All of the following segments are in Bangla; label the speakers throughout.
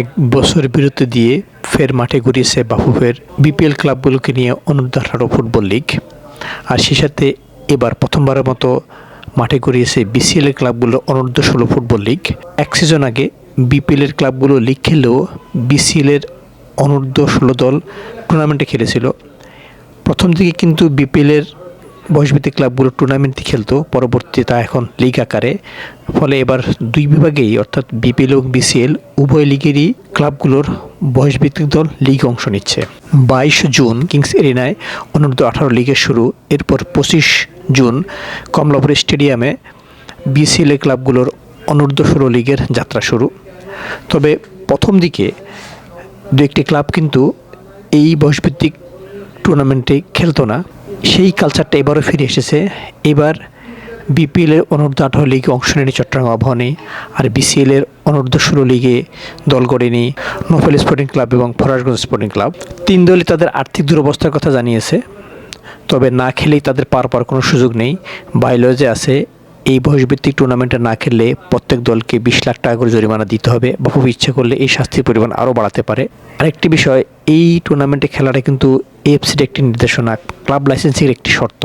Speaker 1: এক বছর বিরতি দিয়ে ফের মাঠে ঘুরিয়েছে বাফুফের বিপিএল ক্লাবগুলোকে নিয়ে অনূর্ধ্ব আঠারো ফুটবল লিগ। আর সে সাথে এবার প্রথমবারের মতো মাঠে ঘুরিয়েছে বিসিএল ক্লাবগুলো অনূর্ধ্ব ষোলো ফুটবল লিগ। এক সিজন আগে বিপিএল এর ক্লাবগুলো লিগ খেলেও বিসিএল এর অনূর্ধ্ব ষোলো দল টুর্নামেন্টে খেলেছিল। প্রথম দিকে কিন্তু বিপিএলের বয়সভিত্তিক ক্লাবগুলো টুর্নামেন্টই খেলতো, পরবর্তীতে তা এখন লিগ আকারে। ফলে এবার দুই বিভাগেই, অর্থাৎ বিপিএল এবং বিসিএল উভয় লিগেরই ক্লাবগুলোর বয়সভিত্তিক দল লিগ অংশ নিচ্ছে। বাইশ জুন কিংস এরিনায় অনূর্ধ্ব আঠারো লিগের শুরু। এরপর পঁচিশ জুন কমলাপুর স্টেডিয়ামে বিসিএল এর ক্লাবগুলোর অনূর্ধ্ব ষোলো লিগের যাত্রা শুরু। তবে প্রথম দিকে দু একটি ক্লাব কিন্তু এই বয়সভিত্তিক টুর্নামেন্টে খেলতো না। সেই কালচারটা এবারও ফিরে এসেছে। এবার বিপিএলের অনূর্ধ্ব আঠারো লিগে অংশ নেয়নি চট্টগ্রাম আবাহনী আর বিসিএলের অনূর্ধ্ব ষোলো লিগে দল গড়েনি নোফেল স্পোর্টিং ক্লাব এবং ফরাসগঞ্জ স্পোর্টিং ক্লাব। তিন দলই তাদের আর্থিক দুরবস্থার কথা জানিয়েছে, তবে না খেলেই তাদের পার পাওয়ার কোনো সুযোগ নেই। বাইলজে আছে, এই বয়সভিত্তিক টুর্নামেন্টে না খেললে প্রত্যেক দলকে বিশ লাখ টাকা করে জরিমানা দিতে হবে। বা খুব ইচ্ছে করলে এই শাস্তির পরিমাণ আরও বাড়াতে পারে। আরেকটি বিষয়, এই টুর্নামেন্টে খেলাটা কিন্তু এফসির একটি নির্দেশনা, ক্লাব লাইসেন্সির একটি শর্ত।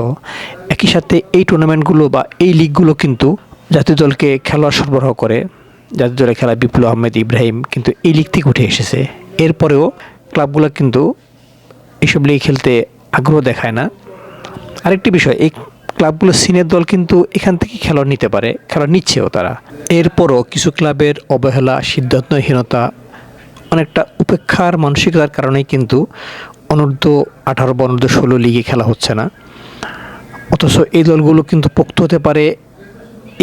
Speaker 1: একই সাথে এই টুর্নামেন্টগুলো বা এই লিগগুলো কিন্তু জাতীয় দলকে খেলোয়াড় সরবরাহ করে। জাতীয় দলে খেলা বিপুল আহমেদ ইব্রাহিম কিন্তু এই লিগ থেকে উঠে এসেছে। এরপরেও ক্লাবগুলো কিন্তু এইসব লিগে খেলতে আগ্রহ দেখায় না। আরেকটি বিষয়, এই ক্লাবগুলো সিনিয়র দল কিন্তু এখান থেকে খেলোয়াড় নিতে পারে, খেলোয়াড় নিচ্ছেও তারা। এরপরও কিছু ক্লাবের অবহেলা, সিদ্ধান্তহীনতা অনেকটা উপেক্ষার মানসিকতার কারণেই কিন্তু অনূর্ধ্ব আঠারো বা অনূর্ধ্ব ষোলো লিগে খেলা হচ্ছে না। অথচ এই দলগুলো কিন্তু পোক্ত হতে পারে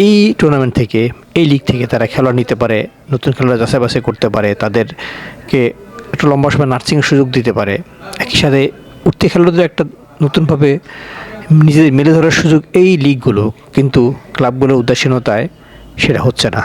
Speaker 1: এই টুর্নামেন্ট থেকে, এই লিগ থেকে তারা খেলোয়াড় নিতে পারে, নতুন খেলোয়াড় যাচাই বাছাই করতে পারে, তাদেরকে একটু লম্বা সময় নার্সিংয়ের সুযোগ দিতে পারে। একই সাথে উঠতে খেলোয়াড়দের একটা নতুনভাবে নিজেদের মেলে ধরার সুযোগ এই লিগগুলো কিন্তু ক্লাবগুলোর উদাসীনতায় সেটা হচ্ছে না।